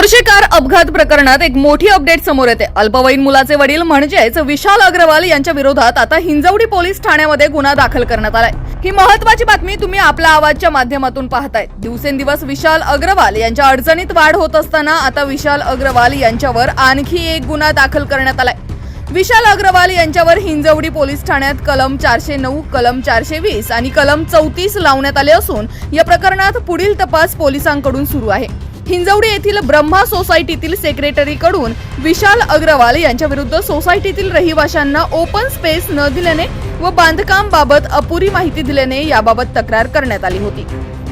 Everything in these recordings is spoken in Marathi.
पोर्शे कार अपघात प्रकरणात एक मोठी अपडेट समोर येते. अल्पवयीन मुलाचे वडील म्हणजेच विशाल अग्रवाल यांच्या विरोधात आता हिंजवडी पोलीस ठाण्यामध्ये गुन्हा दाखल करण्यात आलाय. ही महत्वाची बातमी तुम्ही आपल्या आवाजच्या माध्यमातून पाहताय. दिवसेंदिवस विशाल अग्रवाल यांच्या अडचणीत वाढ होत असताना आता विशाल अग्रवाल यांच्यावर आणखी एक गुन्हा दाखल करण्यात आलाय. विशाल अग्रवाल यांच्यावर हिंजवडी पोलीस ठाण्यात कलम चारशे नऊ कलम चारशे वीस आणि कलम चौतीस लावण्यात आले असून या प्रकरणात पुढील तपास पोलिसांकडून सुरू आहे. हिंजवडी येथील ब्रह्मा सोसायटीतील सेक्रेटरीकडून विशाल अग्रवाल यांच्या विरुद्ध सोसायटीतील रहिवाशांना ओपन स्पेस न दिल्याने व बांधकाम बाबत अपुरी माहिती दिल्याने याबाबत तक्रार करण्यात आली होती.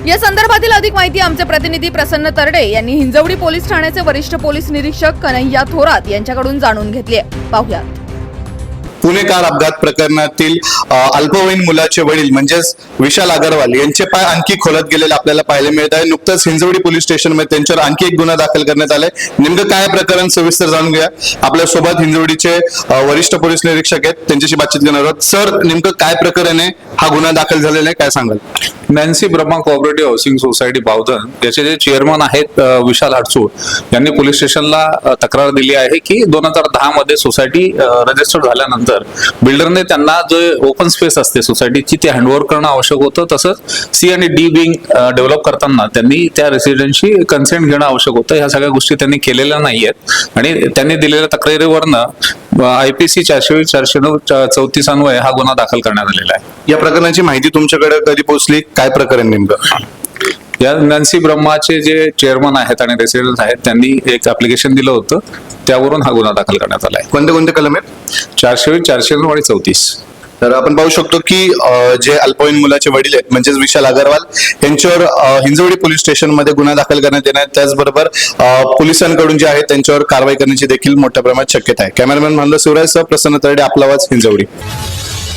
या संदर्भातील अधिक माहिती आमचे प्रतिनिधी प्रसन्न तरडे यांनी हिंजवडी पोलीस ठाण्याचे वरिष्ठ पोलीस निरीक्षक कन्हैया थोरात यांच्याकडून जाणून घेतली आहे. पाहुयात. पुणे कार अपघात प्रकरणातील अल्पवयीन मुलाचे वडील म्हणजेच विशाल अगरवाल यांचे पाय आणखी खोलत गेलेले आपल्याला पाहायला मिळत आहे. नुकतंच हिंजवडी पोलीस स्टेशनमध्ये त्यांच्यावर आणखी एक गुन्हा दाखल करण्यात आलाय. नेमकं काय प्रकरण सविस्तर जाणून घ्या आपल्यासोबत हिंजवडीचे वरिष्ठ पोलीस निरीक्षक आहेत. त्यांच्याशी बातचीत करणार आहोत. सर नेमकं काय प्रकरण आहे? हा गुन्हा दाखल झालेला आहे. काय सांगाल? Nancy Brahma cooperative housing society Bavdhan याचे जे चेअरमन आहेत विशाल हाडसूळ यांनी पोलीस स्टेशनला तक्रार दिली आहे की दोन हजार दहा मध्ये सोसायटी रजिस्टर झाल्यानंतर बिल्डरने त्यांना जे ओपन स्पेस असते सोसायटीची ते हँडओव्हर करणं आवश्यक होतं. तसंच सी आणि डी विंग डेव्हलप करताना त्यांनी त्या रेसिडेंटशी कन्सेंट घेणं आवश्यक होतं. ह्या सगळ्या गोष्टी त्यांनी केलेल्या नाही आहेत आणि त्यांनी दिलेल्या तक्रारीवरनं आय पी सी चारशे चारशे नऊ चौतीस अन्वये हा गुन्हा दाखल करण्यात आलेला आहे. या प्रकरणाची माहिती तुमच्याकडे कधी पोहोचली? काय प्रकरण नेमकं? या नॅन्सी ब्रह्माचे जे चेअरमन आहेत आणि रेसिडेंट आहेत त्यांनी एक ऍप्लिकेशन दिलं होतं. त्यावरून हा गुन्हा दाखल करण्यात आलाय कोणते कोणते कलम आहेत? चारशे वीस चारशे नऊ आणि चौतीस. तर आपण पाहू शकतो की जे अल्पवयीन मुलाचे वडील आहेत म्हणजेच विशाल अगरवाल यांच्यावर हिंजवडी पोलीस स्टेशनमध्ये गुन्हा दाखल करण्यात येणार त्याचबरोबर पोलिसांकडून जे आहे त्यांच्यावर कारवाई करण्याची देखील मोठ्या प्रमाणात शक्यता आहे. कॅमेरामॅन म्हणलं शिवराज सह प्रसन्न तरडे आपला आवाज हिंजवडी.